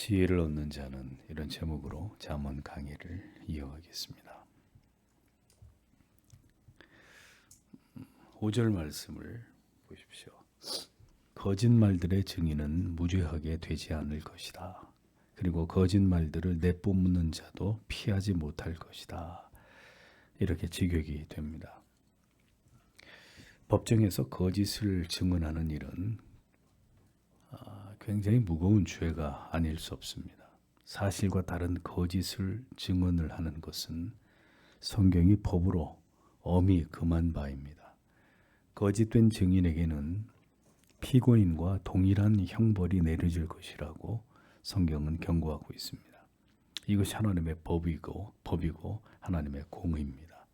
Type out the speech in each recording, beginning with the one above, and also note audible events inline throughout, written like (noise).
지혜를 얻는 자는 이런 제목으로 잠언 강의를 이어가겠습니다. 5절 말씀을 보십시오. 거짓말들의 증인은 무죄하게 되지 않을 것이다. 그리고 거짓말들을 내뿜는 자도 피하지 못할 것이다. 이렇게 직역이 됩니다. 법정에서 거짓을 증언하는 일은 아, 굉장히 무거운 죄가 아닐 수 없습니다. 사실과 다른 거짓을 증언을 하는 것은 성경이 법으로 엄히 금한 바입니다. 거짓된 증인에게는 피고인과 동일한 형벌이 내려질 것이라고 성경은 경고하고 있습니다. 이것이 하나님의 법이고 법이고 하나님의 공의입니다.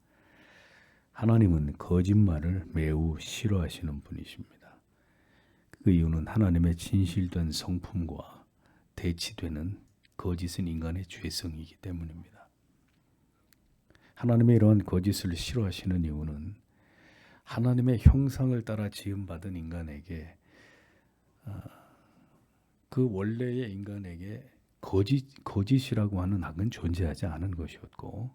하나님은 거짓말을 매우 싫어하시는 분이십니다. 그 이유는 하나님의 진실된 성품과 대치되는 거짓은 인간의 죄성이기 때문입니다. 하나님의 이러한 거짓을 싫어하시는 이유는 하나님의 형상을 따라 지음받은 인간에게 아, 그 원래의 인간에게 거짓 거짓이라고 하는 악은 존재하지 않은 것이었고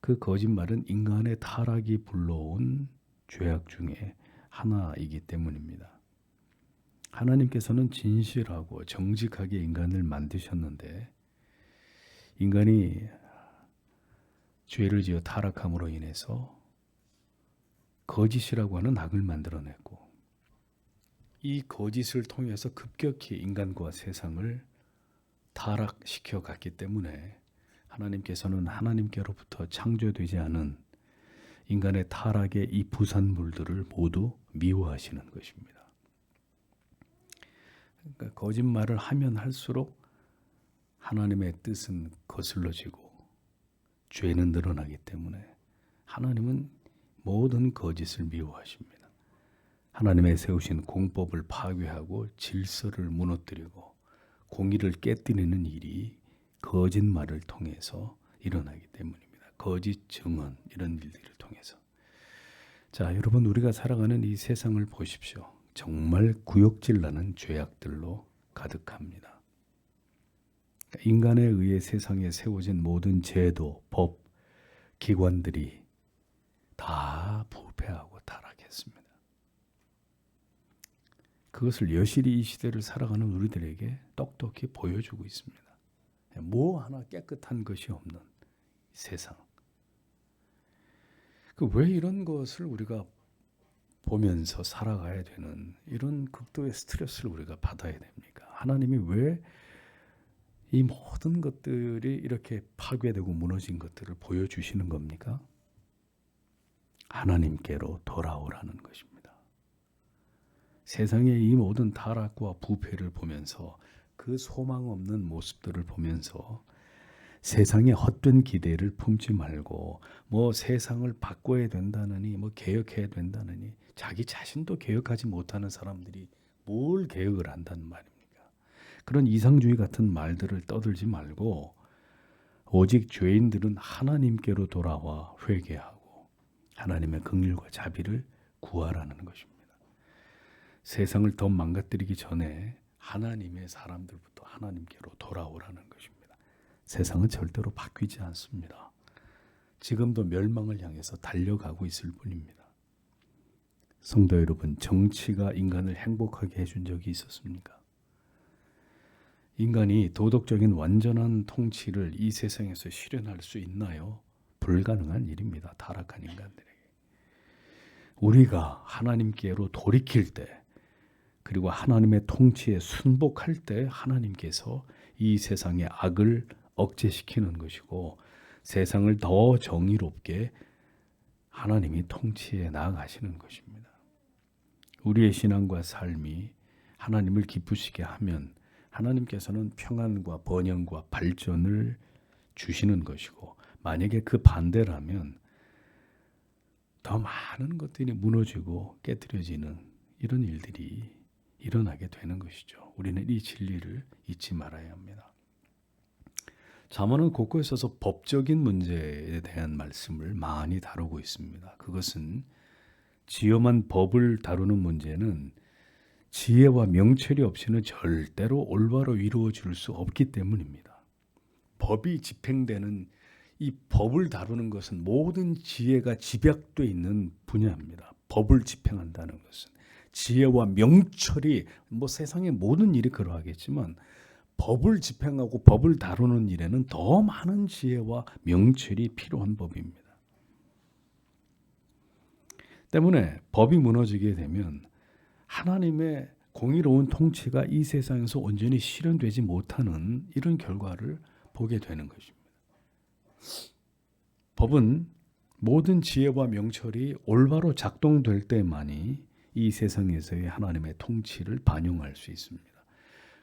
그 거짓말은 인간의 타락이 불러온 죄악 중에 하나이기 때문입니다. 하나님께서는 진실하고 정직하게 인간을 만드셨는데 인간이 죄를 지어 타락함으로 인해서 거짓이라고 하는 악을 만들어냈고 이 거짓을 통해서 급격히 인간과 세상을 타락시켜 갔기 때문에 하나님께서는 하나님께로부터 창조되지 않은 인간의 타락의 이 부산물들을 모두 미워하시는 것입니다. 그러니까 거짓말을 하면 할수록 하나님의 뜻은 거슬러지고 죄는 늘어나기 때문에 하나님은 모든 거짓을 미워하십니다. 하나님의 세우신 공법을 파괴하고 질서를 무너뜨리고 공의를 깨뜨리는 일이 거짓말을 통해서 일어나기 때문입니다. 거짓 증언 이런 일들을 통해서. 자, 여러분 우리가 살아가는 이 세상을 보십시오. 정말 구역질 나는 죄악들로 가득합니다. 인간에 의해 세상에 세워진 모든 제도, 법, 기관들이 다 부패하고 타락했습니다. 그것을 여실히 이 시대를 살아가는 우리들에게 똑똑히 보여주고 있습니다. 뭐 하나 깨끗한 것이 없는 세상. 그 왜 이런 것을 우리가 보면서 살아가야 되는 이런 극도의 스트레스를 우리가 받아야 됩니까? 하나님이 왜 이 모든 것들이 이렇게 파괴되고 무너진 것들을 보여주시는 겁니까? 하나님께로 돌아오라는 것입니다. 세상의 이 모든 타락과 부패를 보면서 그 소망 없는 모습들을 보면서 세상의 헛된 기대를 품지 말고 뭐 세상을 바꿔야 된다느니 뭐 개혁해야 된다느니 자기 자신도 개혁하지 못하는 사람들이 뭘 개혁을 한다는 말입니까? 그런 이상주의 같은 말들을 떠들지 말고 오직 죄인들은 하나님께로 돌아와 회개하고 하나님의 긍휼과 자비를 구하라는 것입니다. 세상을 더 망가뜨리기 전에 하나님의 사람들부터 하나님께로 돌아오라는 것입니다. 세상은 절대로 바뀌지 않습니다. 지금도 멸망을 향해서 달려가고 있을 뿐입니다. 성도 여러분, 정치가 인간을 행복하게 해준 적이 있었습니까? 인간이 도덕적인 완전한 통치를 이 세상에서 실현할 수 있나요? 불가능한 일입니다. 타락한 인간들에게. 우리가 하나님께로 돌이킬 때, 그리고 하나님의 통치에 순복할 때 하나님께서 이 세상의 악을 억제시키는 것이고 세상을 더 정의롭게 하나님이 통치해 나아가시는 것입니다. 우리의 신앙과 삶이 하나님을 기쁘시게 하면 하나님께서는 평안과 번영과 발전을 주시는 것이고 만약에 그 반대라면 더 많은 것들이 무너지고 깨뜨려지는 이런 일들이 일어나게 되는 것이죠. 우리는 이 진리를 잊지 말아야 합니다. 잠언은 곳곳에서 법적인 문제에 대한 말씀을 많이 다루고 있습니다. 그것은 지엄한 법을 다루는 문제는 지혜와 명철이 없이는 절대로 올바로 이루어질 수 없기 때문입니다. 법이 집행되는 이 법을 다루는 것은 모든 지혜가 집약돼 있는 분야입니다. 법을 집행한다는 것은 지혜와 명철이 뭐 세상의 모든 일이 그러하겠지만 법을 집행하고 법을 다루는 일에는 더 많은 지혜와 명철이 필요한 법입니다. 때문에 법이 무너지게 되면 하나님의 공의로운 통치가 이 세상에서 온전히 실현되지 못하는 이런 결과를 보게 되는 것입니다. 법은 모든 지혜와 명철이 올바로 작동될 때만이 이 세상에서의 하나님의 통치를 반영할 수 있습니다.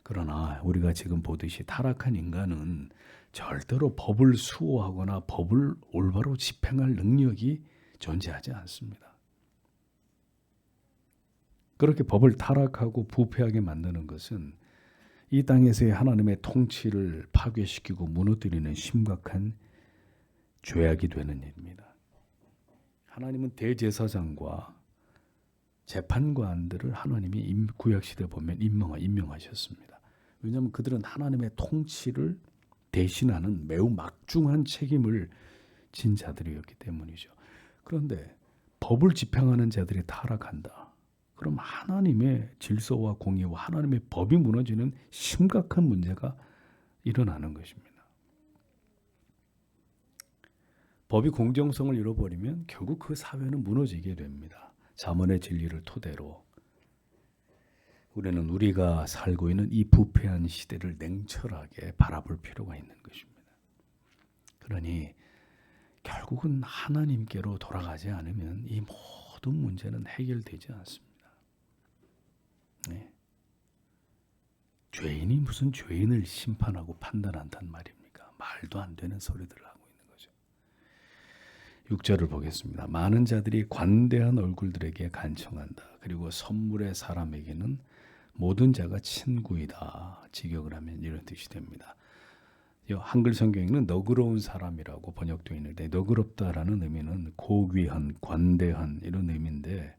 그러나 우리가 지금 보듯이 타락한 인간은 절대로 법을 수호하거나 법을 올바로 집행할 능력이 존재하지 않습니다. 그렇게 법을 타락하고 부패하게 만드는 것은 이 땅에서의 하나님의 통치를 파괴시키고 무너뜨리는 심각한 죄악이 되는 일입니다. 하나님은 대제사장과 재판관들을 하나님이 구약 시대 보면 임명하 임명하셨습니다. 왜냐하면 그들은 하나님의 통치를 대신하는 매우 막중한 책임을 진 자들이었기 때문이죠. 그런데 법을 집행하는 자들이 타락한다. 그럼 하나님의 질서와 공의와 하나님의 법이 무너지는 심각한 문제가 일어나는 것입니다. 법이 공정성을 잃어버리면 결국 그 사회는 무너지게 됩니다. 자문의 진리를 토대로 우리는 우리가 살고 있는 이 부패한 시대를 냉철하게 바라볼 필요가 있는 것입니다. 그러니 결국은 하나님께로 돌아가지 않으면 이 모든 문제는 해결되지 않습니다. 네. 죄인이 무슨 죄인을 심판하고 판단한단 말입니까? 말도 안 되는 소리들을 하고 있는 거죠. 6절을 보겠습니다. 많은 자들이 관대한 얼굴들에게 간청한다. 그리고 선물의 사람에게는 모든 자가 친구이다. 직역을 하면 이런 뜻이 됩니다. 한글 성경에는 너그러운 사람이라고 번역되어 있는데 너그럽다라는 의미는 고귀한, 관대한 이런 의미인데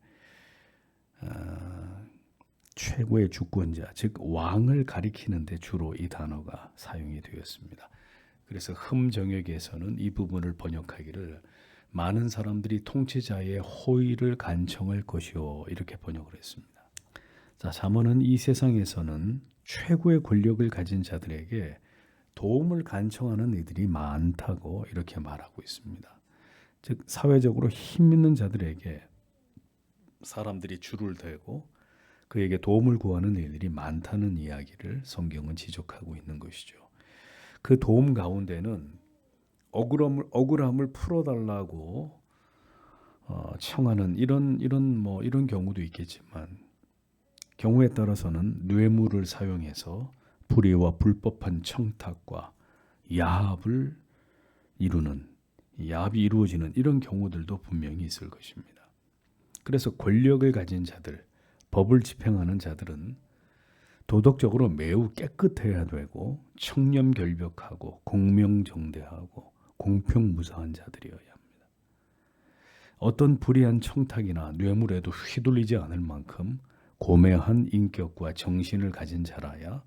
어, 최고의 주권자, 즉 왕을 가리키는데 주로 이 단어가 사용이 되었습니다. 그래서 흠 정역에서는 이 부분을 번역하기를 많은 사람들이 통치자의 호의를 간청할 것이요 이렇게 번역을 했습니다. 자, 잠언은 이 세상에서는 최고의 권력을 가진 자들에게 도움을 간청하는 이들이 많다고 이렇게 말하고 있습니다. 즉 사회적으로 힘 있는 자들에게 사람들이 줄을 대고 그에게 도움을 구하는 일들이 많다는 이야기를 성경은 지적하고 있는 것이죠. 그 도움 가운데는 억울함을 억울함을 풀어달라고 어, 청하는 이런 이런 뭐 이런 경우도 있겠지만 경우에 따라서는 뇌물을 사용해서 불의와 불법한 청탁과 야합을 이루는 야합이 이루어지는 이런 경우들도 분명히 있을 것입니다. 그래서 권력을 가진 자들, 법을 집행하는 자들은 도덕적으로 매우 깨끗해야 되고 청렴결벽하고 공명정대하고 공평무사한 자들이어야 합니다. 어떤 불의한 청탁이나 뇌물에도 휘둘리지 않을 만큼 고매한 인격과 정신을 가진 자라야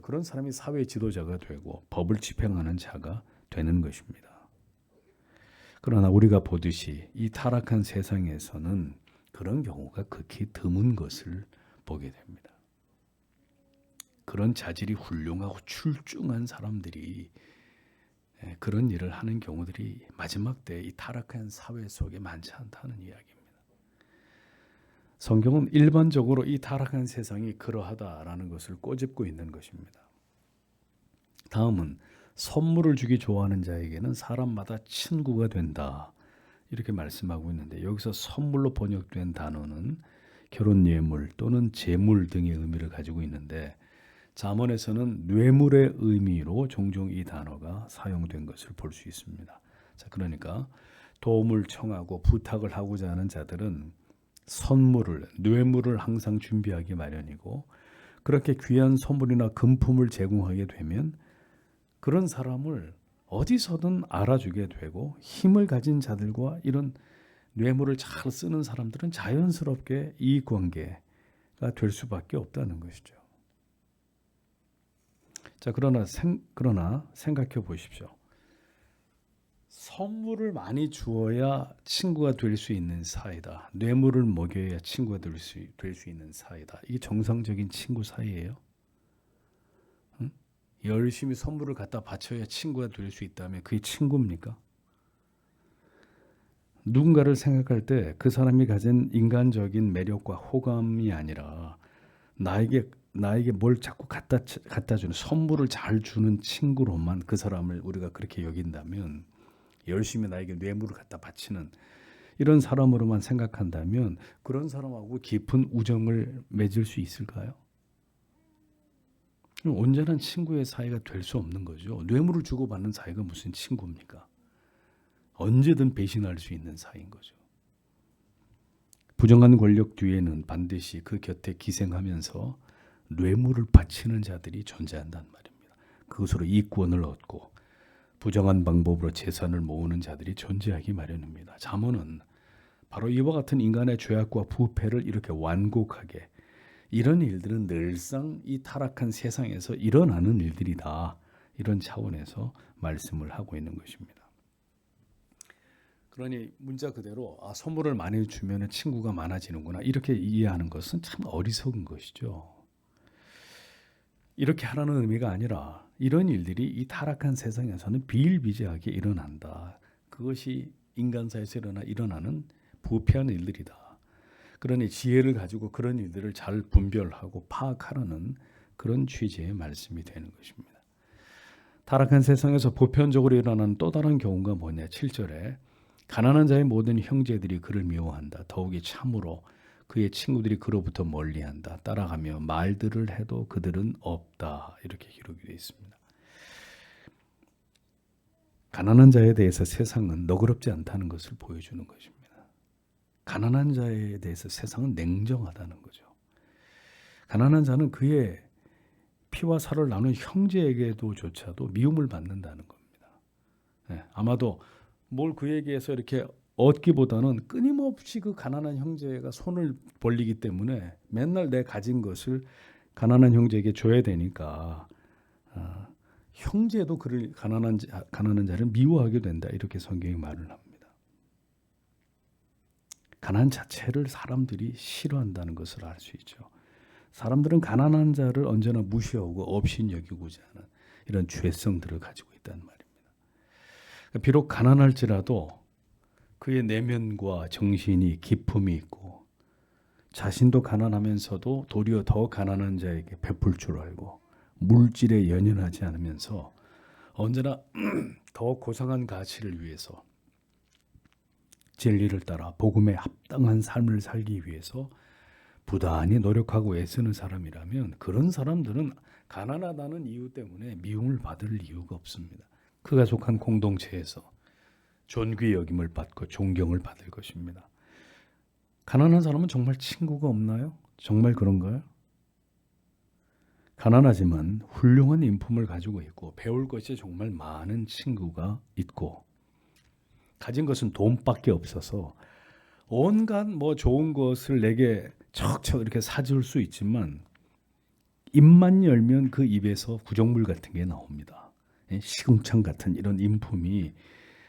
그런 사람이 사회 지도자가 되고 법을 집행하는 자가 되는 것입니다. 그러나 우리가 보듯이 이 타락한 세상에서는 그런 경우가 극히 드문 것을 보게 됩니다. 그런 자질이 훌륭하고 출중한 사람들이 예, 그런 일을 하는 경우들이 마지막 때 이 타락한 사회 속에 많지 않다는 이야기입니다. 성경은 일반적으로 이 타락한 세상이 그러하다라는 것을 꼬집고 있는 것입니다. 다음은 선물을 주기 좋아하는 자에게는 사람마다 친구가 된다. 이렇게 말씀하고 있는데 여기서 선물로 번역된 단어는 결혼 예물 또는 재물 등의 의미를 가지고 있는데 잠언에서는 뇌물의 의미로 종종 이 단어가 사용된 것을 볼 수 있습니다. 자, 그러니까 도움을 청하고 부탁을 하고자 하는 자들은 선물을 뇌물을 항상 준비하기 마련이고 그렇게 귀한 선물이나 금품을 제공하게 되면 그런 사람을 어디서든 알아주게 되고 힘을 가진 자들과 이런 뇌물을 잘 쓰는 사람들은 자연스럽게 이익 관계 될 수밖에 없다는 것이죠. 자, 그러나 생, 그러나 생각해 보십시오. 선물을 많이 주어야 친구가 될 수 있는 사이다. 뇌물을 먹여야 친구가 될 수 될 수 있는 사이다. 이게 정상적인 친구 사이예요. 응? 열심히 선물을 갖다 바쳐야 친구가 될 수 있다면 그게 친구입니까? 누군가를 생각할 때 그 사람이 가진 인간적인 매력과 호감이 아니라 나에게 나에게 뭘 자꾸 갖다 갖다 주는 선물을 잘 주는 친구로만 그 사람을 우리가 그렇게 여긴다면 열심히 나에게 뇌물을 갖다 바치는 이런 사람으로만 생각한다면 그런 사람하고 깊은 우정을 맺을 수 있을까요? 온전한 친구의 사이가 될 수 없는 거죠. 뇌물을 주고받는 사이가 무슨 친구입니까? 언제든 배신할 수 있는 사이인 거죠. 부정한 권력 뒤에는 반드시 그 곁에 기생하면서 뇌물을 바치는 자들이 존재한단 말입니다. 그것으로 이권을 얻고 부정한 방법으로 재산을 모으는 자들이 존재하기 마련입니다. 잠언은 바로 이와 같은 인간의 죄악과 부패를 이렇게 완곡하게 이런 일들은 늘상 이 타락한 세상에서 일어나는 일들이다. 이런 차원에서 말씀을 하고 있는 것입니다. 그러니 문자 그대로 아, 선물을 많이 주면 친구가 많아지는구나 이렇게 이해하는 것은 참 어리석은 것이죠. 이렇게 하라는 의미가 아니라 이런 일들이 이 타락한 세상에서는 비일비재하게 일어난다. 그것이 인간사에서 일어나 일어나는 부패한 일들이다. 그러니 지혜를 가지고 그런 일들을 잘 분별하고 파악하라는 그런 취지의 말씀이 되는 것입니다. 타락한 세상에서 보편적으로 일어나는 또 다른 경우가 뭐냐? 7절에 가난한 자의 모든 형제들이 그를 미워한다. 더욱이 참으로 그의 친구들이 그로부터 멀리한다. 따라가며 말들을 해도 그들은 없다. 이렇게 기록이 되어 있습니다. 가난한 자에 대해서 세상은 너그럽지 않다는 것을 보여주는 것입니다. 가난한 자에 대해서 세상은 냉정하다는 거죠. 가난한 자는 그의 피와 살을 나눈 형제에게도조차도 미움을 받는다는 겁니다. 네, 아마도 뭘 그에게서 이렇게 얻기보다는 끊임없이 그 가난한 형제가 손을 벌리기 때문에 맨날 내 가진 것을 가난한 형제에게 줘야 되니까 어, 형제도 그를 가난한 자, 가난한 자를 미워하게 된다 이렇게 성경이 말을 합니다. 가난 자체를 사람들이 싫어한다는 것을 알 수 있죠. 사람들은 가난한 자를 언제나 무시하고 업신 여기고자 하는 이런 죄성들을 가지고 있다는 말입니다. 비록 가난할지라도 그의 내면과 정신이 기품이 있고 자신도 가난하면서도 도리어 더 가난한 자에게 베풀 줄 알고 물질에 연연하지 않으면서 언제나 (clears throat) 더 고상한 가치를 위해서 진리를 따라 복음에 합당한 삶을 살기 위해서 부단히 노력하고 애쓰는 사람이라면 그런 사람들은 가난하다는 이유 때문에 미움을 받을 이유가 없습니다. 그가 속한 공동체에서 존귀 여김을 받고 존경을 받을 것입니다. 가난한 사람은 정말 친구가 없나요? 정말 그런가요? 가난하지만 훌륭한 인품을 가지고 있고 배울 것이 정말 많은 친구가 있고 가진 것은 돈밖에 없어서 온갖 뭐 좋은 것을 내게 척척 이렇게 사줄 수 있지만 입만 열면 그 입에서 구정물 같은 게 나옵니다. 예, 시궁창 같은 이런 인품이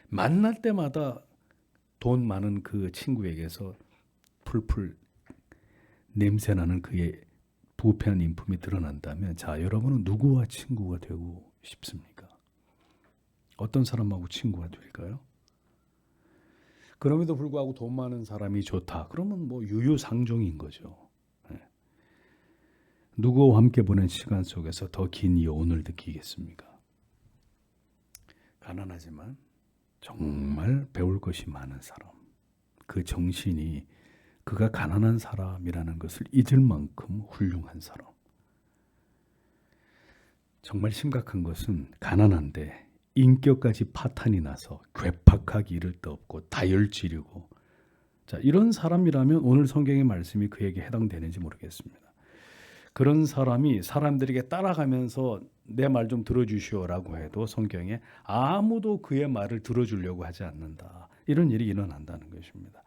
만날 때마다 돈 많은 그 친구에게서 풀풀 냄새나는 그의 부패한 인품이 드러난다면 자 여러분은 누구와 친구가 되고 싶습니까? 어떤 사람하고 친구가 될까요? 그럼에도 불구하고 돈 많은 사람이 좋다. 그러면 뭐 유유상종인 거죠. 네. 누구와 함께 보낸 시간 속에서 더 긴 여운을 느끼겠습니까? 가난하지만 정말 배울 것이 많은 사람. 그 정신이 그가 가난한 사람이라는 것을 잊을 만큼 훌륭한 사람. 정말 심각한 것은 가난한데 인격까지 파탄이 나서 괴팍하기 이를 데 없고 다혈질이고 자 이런 사람이라면 오늘 성경의 말씀이 그에게 해당되는지 모르겠습니다. 그런 사람이 사람들에게 따라가면서 내 말 좀 들어주시오라고 해도 성경에 아무도 그의 말을 들어주려고 하지 않는다. 이런 일이 일어난다는 것입니다.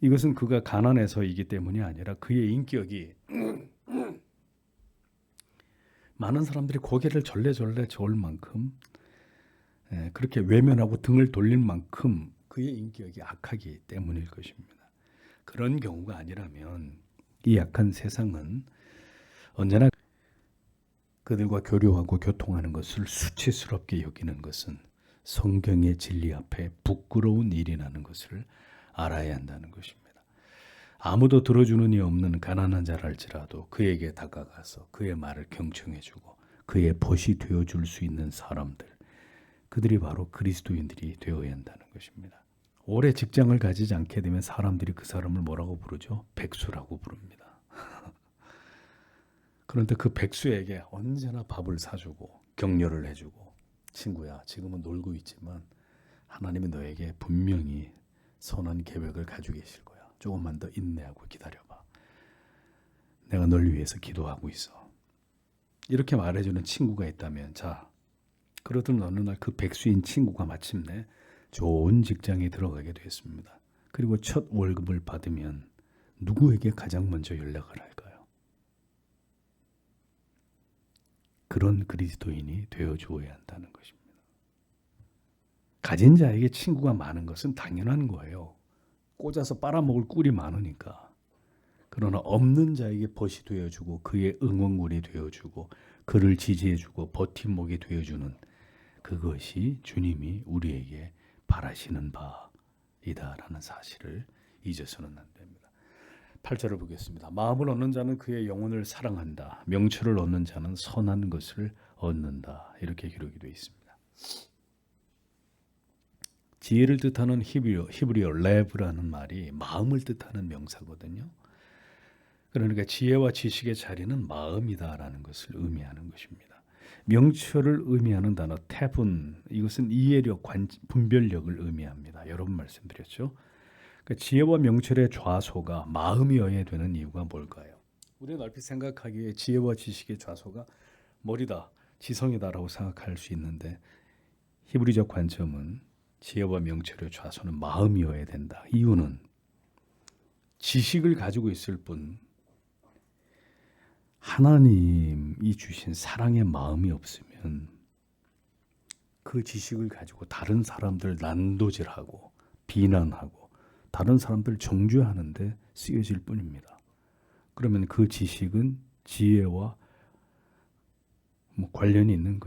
이것은 그가 가난해서이기 때문이 아니라 그의 인격이 (clears throat) 많은 사람들이 고개를 절레절레 저을 만큼 예, 그렇게 외면하고 등을 돌릴 만큼 그의 인격이 악하기 때문일 것입니다. 그런 경우가 아니라면 이 약한 세상은 언제나 그들과 교류하고 교통하는 것을 수치스럽게 여기는 것은 성경의 진리 앞에 부끄러운 일이라는 것을 알아야 한다는 것입니다. 아무도 들어주는 이 없는 가난한 자랄지라도 그에게 다가가서 그의 말을 경청해주고 그의 벗이 되어줄 수 있는 사람들, 그들이 바로 그리스도인들이 되어야 한다는 것입니다. 오래 직장을 가지지 않게 되면 사람들이 그 사람을 뭐라고 부르죠? 백수라고 부릅니다. (laughs) 그런데 그 백수에게 언제나 밥을 사주고 격려를 해주고 친구야 지금은 놀고 있지만 하나님이 너에게 분명히 선한 계획을 가지고 계실 거야. 조금만 더 인내하고 기다려봐. 내가 널 위해서 기도하고 있어. 이렇게 말해주는 친구가 있다면 자 그러던 어느 날 그 백수인 친구가 마침내 좋은 직장에 들어가게 됐습니다. 그리고 첫 월급을 받으면 누구에게 가장 먼저 연락을 할까요? 그런 그리스도인이 되어 주어야 한다는 것입니다. 가진 자에게 친구가 많은 것은 당연한 거예요. 꽂아서 빨아먹을 꿀이 많으니까. 그러나 없는 자에게 벗이 되어주고 그의 응원군이 되어주고 그를 지지해주고 버팀목이 되어주는 그것이 주님이 우리에게 바라시는 바이다라는 사실을 잊어서는 안 됩니다. 8절을 보겠습니다. 마음을 얻는 자는 그의 영혼을 사랑한다. 명철을 얻는 자는 선한 것을 얻는다. 이렇게 기록이 되어 있습니다. 지혜를 뜻하는 히브리어, 히브리어 레브라는 말이 마음을 뜻하는 명사거든요. 그러니까 지혜와 지식의 자리는 마음이다라는 것을 의미하는 것입니다. 명철을 의미하는 단어 태분 이것은 이해력, 관, 분별력을 의미합니다. 여러 번 말씀드렸죠. 그러니까 지혜와 명철의 좌소가 마음이어야 되는 이유가 뭘까요? 우리는 얼핏 생각하기에 지혜와 지식의 좌소가 머리다, 지성이다라고 생각할 수 있는데 히브리적 관점은 지혜와 명철의 좌소는 마음이어야 된다. 이유는 지식을 가지고 있을 뿐 하나님이 주신 사랑의 마음이 없으면 그 지식을 가지고 다른 사람들 난도질하고 비난하고 다른 사람들 정죄하는데 쓰여질 뿐입니다. 그러면 그 지식은 지혜와 뭐 관련이 있는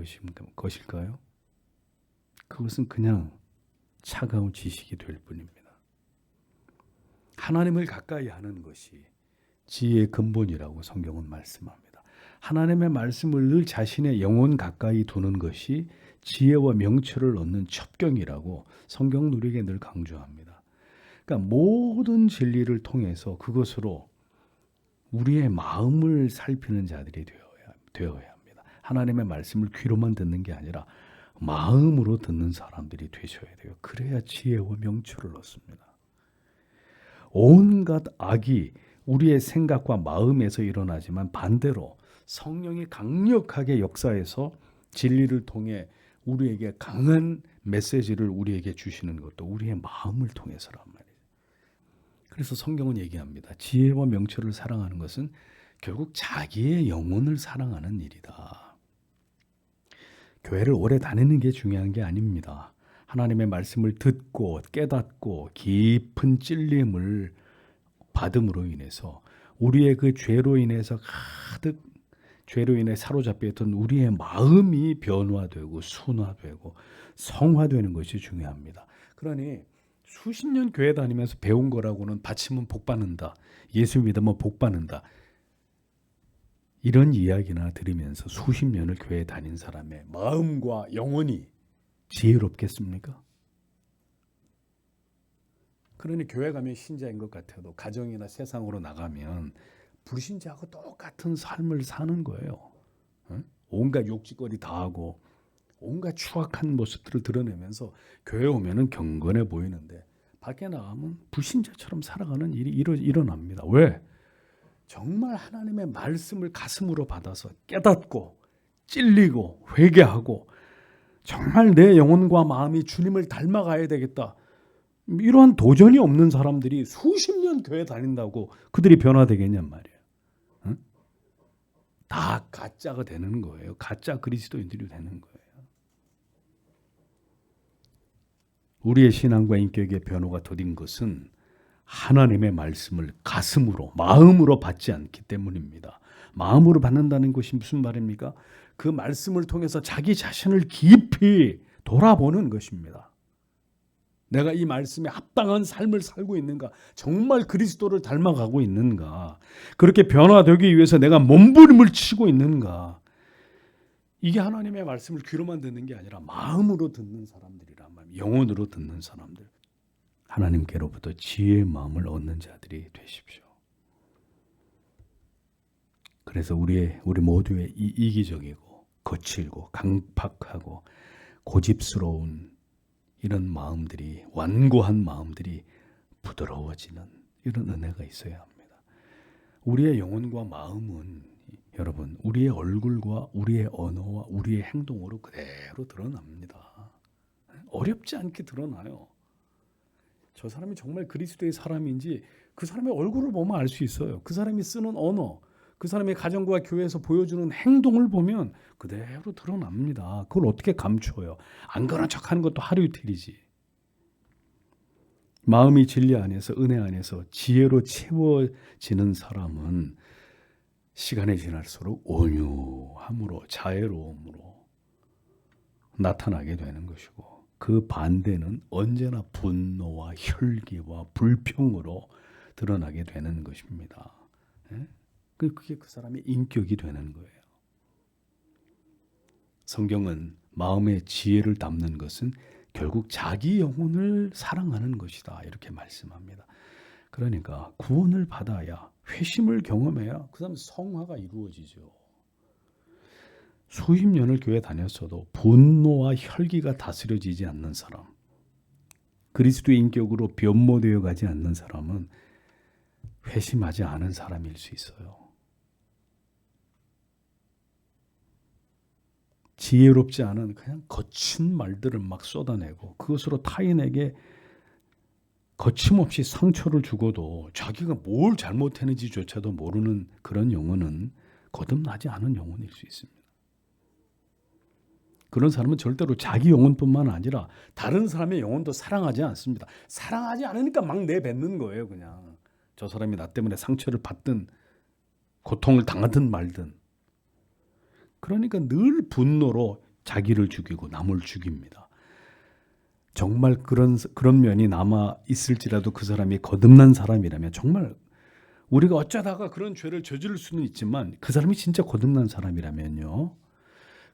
것일까요? 그것은 그냥 차가운 지식이 될 뿐입니다. 하나님을 가까이 하는 것이 지혜의 근본이라고 성경은 말씀합니다. 하나님의 말씀을 늘 자신의 영혼 가까이 두는 것이 지혜와 명철을 얻는 첩경이라고 성경 누리게 늘 강조합니다. 그러니까 모든 진리를 통해서 그것으로 우리의 마음을 살피는 자들이 되어야, 되어야 합니다. 하나님의 말씀을 귀로만 듣는 게 아니라 마음으로 듣는 사람들이 되셔야 돼요. 그래야 지혜와 명철을 얻습니다. 온갖 악이 우리의 생각과 마음에서 일어나지만 반대로 성령이 강력하게 역사해서 진리를 통해 우리에게 강한 메시지를 우리에게 주시는 것도 우리의 마음을 통해서란 말이에요. 그래서 성경은 얘기합니다. 지혜와 명철을 사랑하는 것은 결국 자기의 영혼을 사랑하는 일이다. 교회를 오래 다니는 게 중요한 게 아닙니다. 하나님의 말씀을 듣고 깨닫고 깊은 찔림을 받음으로 인해서 우리의 그 죄로 인해서 가득 죄로 인해 사로잡혀 있던 우리의 마음이 변화되고 순화되고 성화되는 것이 중요합니다. 그러니 수십 년 교회 다니면서 배운 거라고는 받치면 복 받는다. 예수 믿으면 복 받는다. 이런 이야기나 들으면서 수십 년을 교회 다닌 사람의 마음과 영혼이 지혜롭겠습니까? 그러니 교회 가면 신자인 것 같아도 가정이나 세상으로 나가면 불신자하고 똑같은 삶을 사는 거예요. 온갖 욕짓거리 다 하고 온갖 추악한 모습들을 드러내면서 교회 오면은 경건해 보이는데 밖에 나가면 불신자처럼 살아가는 일이 일어, 일어납니다. 왜? 정말 하나님의 말씀을 가슴으로 받아서 깨닫고 찔리고 회개하고 정말 내 영혼과 마음이 주님을 닮아가야 되겠다. 이러한 도전이 없는 사람들이 수십 년 교회 다닌다고 그들이 변화되겠냔 말이에요. 응? 다 가짜가 되는 거예요. 가짜 그리스도인들이 되는 거예요. 우리의 신앙과 인격의 변화가 더딘 것은 하나님의 말씀을 가슴으로 마음으로 받지 않기 때문입니다. 마음으로 받는다는 것이 무슨 말입니까? 그 말씀을 통해서 자기 자신을 깊이 돌아보는 것입니다. 내가 이 말씀에 합당한 삶을 살고 있는가? 정말 그리스도를 닮아가고 있는가? 그렇게 변화되기 위해서 내가 몸부림을 치고 있는가? 이게 하나님의 말씀을 귀로만 듣는 게 아니라 마음으로 듣는 사람들이란 말이에요. 영혼으로 듣는 사람들. 하나님께로부터 지혜의 마음을 얻는 자들이 되십시오. 그래서 우리의 우리 모두의 이 이기적이고 거칠고 강팍하고 고집스러운 이런 마음들이 완고한 마음들이 부드러워지는 이런 은혜가 있어야 합니다. 우리의 영혼과 마음은 여러분 우리의 얼굴과 우리의 언어와 우리의 행동으로 그대로 드러납니다. 어렵지 않게 드러나요. 저 사람이 정말 그리스도의 사람인지 그 사람의 얼굴을 보면 알 수 있어요. 그 사람이 쓰는 언어, 그 사람의 가정과 교회에서 보여주는 행동을 보면 그대로 드러납니다. 그걸 어떻게 감춰요? 안 그런 척 하는 것도 하루 이틀이지. 마음이 진리 안에서 은혜 안에서 지혜로 채워지는 사람은 시간이 지날수록 온유함으로 자애로움으로 나타나게 되는 것이고 그 반대는 언제나 분노와 혈기와 불평으로 드러나게 되는 것입니다. 예? 그게 그 사람의 인격이 되는 거예요. 성경은 마음의 지혜를 담는 것은 결국 자기 영혼을 사랑하는 것이다. 이렇게 말씀합니다. 그러니까 구원을 받아야 회심을 경험해야 그 다음 성화가 이루어지죠. 수십 년을 교회 다녔어도 분노와 혈기가 다스려지지 않는 사람, 그리스도의 인격으로 변모되어 가지 않는 사람은 회심하지 않은 사람일 수 있어요. 지혜롭지 않은 그냥 거친 말들을 막 쏟아내고 그것으로 타인에게 거침없이 상처를 주고도 자기가 뭘 잘못했는지조차도 모르는 그런 영혼은 거듭나지 않은 영혼일 수 있습니다. 그런 사람은 절대로 자기 영혼뿐만 아니라 다른 사람의 영혼도 사랑하지 않습니다. 사랑하지 않으니까 막 내뱉는 거예요, 그냥. 저 사람이 나 때문에 상처를 받든 고통을 당하든 말든. 그러니까 늘 분노로 자기를 죽이고 남을 죽입니다. 정말 그런 그런 면이 남아 있을지라도 그 사람이 거듭난 사람이라면 정말 우리가 어쩌다가 그런 죄를 저지를 수는 있지만 그 사람이 진짜 거듭난 사람이라면요.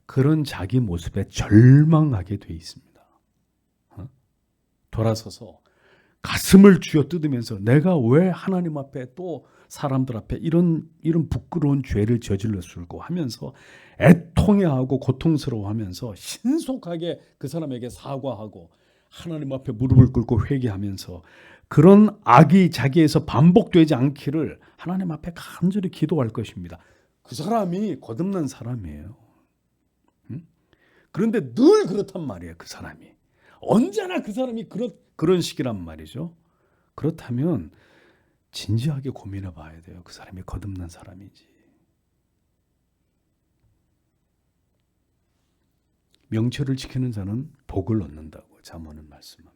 그런 자기 모습에 절망하게 돼 있습니다. 어? 돌아서서 가슴을 쥐어 뜯으면서 내가 왜 하나님 앞에 또 사람들 앞에 이런 이런 부끄러운 죄를 저질렀을고 하면서 애통해하고 고통스러워하면서 신속하게 그 사람에게 사과하고 하나님 앞에 무릎을 꿇고 회개하면서 그런 악이 자기에서 반복되지 않기를 하나님 앞에 간절히 기도할 것입니다. 그 사람이 거듭난 사람이에요. 그런데 늘 그렇단 말이에요, 그 사람이. 언제나 그 사람이 그런 그런 식이란 말이죠. 그렇다면 진지하게 고민해 봐야 돼요. 그 사람이 거듭난 사람인지. 명철을 지키는 자는 복을 얻는다고 잠언은 말씀합니다.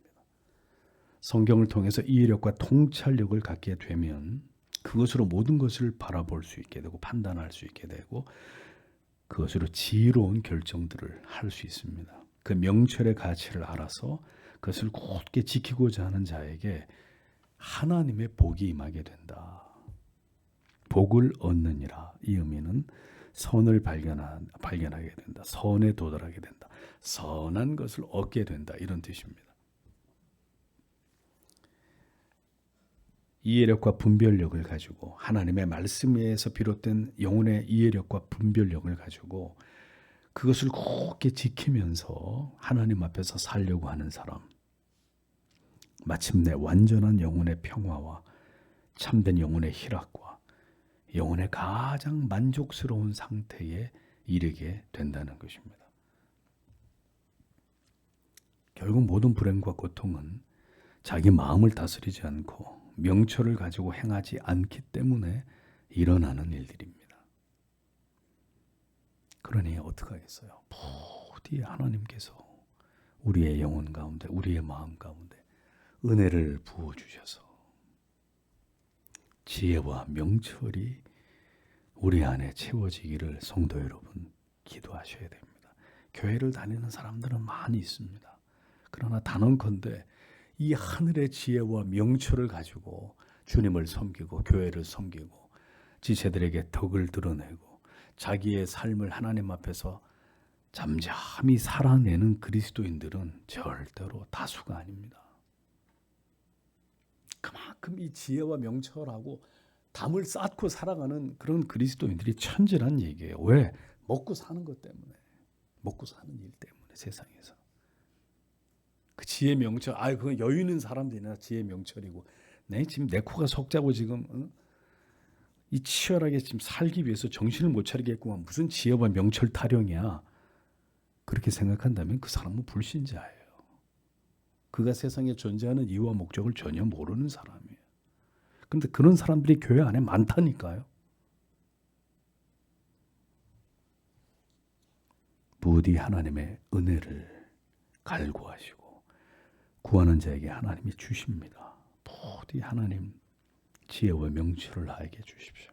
성경을 통해서 이해력과 통찰력을 갖게 되면 그것으로 모든 것을 바라볼 수 있게 되고 판단할 수 있게 되고 그것으로 지혜로운 결정들을 할 수 있습니다. 그 명철의 가치를 알아서 그것을 곧게 지키고자 하는 자에게 하나님의 복이 임하게 된다. 복을 얻느니라 이 의미는 선을 발견하, 발견하게 된다. 선에 도달하게 된다. 선한 것을 얻게 된다. 이런 뜻입니다. 이해력과 분별력을 가지고 하나님의 말씀에서 비롯된 영혼의 이해력과 분별력을 가지고 그것을 굳게 지키면서 하나님 앞에서 살려고 하는 사람. 마침내 완전한 영혼의 평화와 참된 영혼의 희락과 영혼의 가장 만족스러운 상태에 이르게 된다는 것입니다. 결국 모든 불행과 고통은 자기 마음을 다스리지 않고 명철을 가지고 행하지 않기 때문에 일어나는 일들입니다. 그러니 어떻게 하겠어요? 부디 하나님께서 우리의 영혼 가운데, 우리의 마음 가운데 은혜를 부어 주셔서 지혜와 명철이 우리 안에 채워지기를 성도 여러분 기도하셔야 됩니다. 교회를 다니는 사람들은 많이 있습니다. 그러나 단언컨대 이 하늘의 지혜와 명철을 가지고 주님을 섬기고 교회를 섬기고 지체들에게 덕을 드러내고 자기의 삶을 하나님 앞에서 잠잠히 살아내는 그리스도인들은 절대로 다수가 아닙니다. 그만큼 이 지혜와 명철하고 담을 쌓고 살아가는 그런 그리스도인들이 천지란 얘기예요. 왜? 먹고 사는 것 때문에. 먹고 사는 일 때문에 세상에서. 그 지혜 명철, 아, 그건 여유 있는 사람들이나 지혜 명철이고, 내 지금 내 코가 속자고 지금 어? 이 치열하게 지금 살기 위해서 정신을 못 차리겠구만 무슨 지혜와 명철 타령이야. 그렇게 생각한다면 그 사람은 불신자예요. 그가 세상에 존재하는 이유와 목적을 전혀 모르는 사람이에요. 근데 그런 사람들이 교회 안에 많다니까요. 부디 하나님의 은혜를 갈구하시고 구하는 자에게 하나님이 주십니다. 부디 하나님 지혜와 명철을 나에게 주십시오.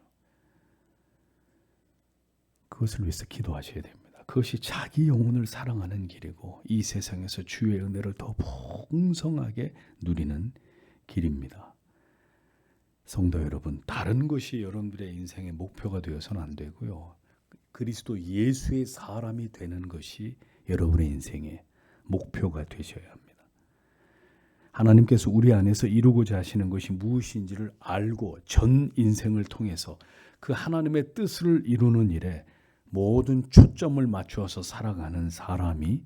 그것을 위해서 기도하셔야 됩니다. 그것이 자기 영혼을 사랑하는 길이고 이 세상에서 주의 은혜를 더 풍성하게 누리는 길입니다. 성도 여러분, 다른 것이 여러분들의 인생의 목표가 되어서는 안 되고요. 그리스도 예수의 사람이 되는 것이 여러분의 인생의 목표가 되셔야 합니다. 하나님께서 우리 안에서 이루고자 하시는 것이 무엇인지를 알고 전 인생을 통해서 그 하나님의 뜻을 이루는 일에 모든 초점을 맞추어서 살아가는 사람이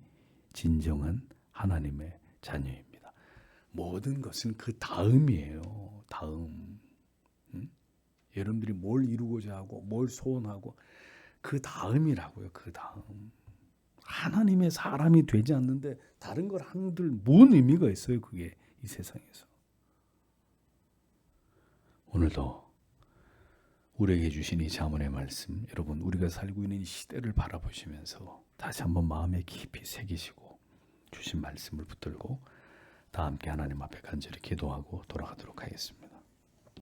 진정한 하나님의 자녀입니다. 모든 것은 그 다음이에요. 다음. 응? 여러분들이 뭘 이루고자 하고 뭘 소원하고 그 다음이라고요. 그 다음. 하나님의 사람이 되지 않는데 다른 걸 한들 뭔 의미가 있어요, 그게 이 세상에서. 오늘도 우리에게 주신 이 자문의 말씀, 여러분 우리가 살고 있는 이 시대를 바라보시면서 다시 한번 마음에 깊이 새기시고 주신 말씀을 붙들고 다 함께 하나님 앞에 간절히 기도하고 돌아가도록 하겠습니다.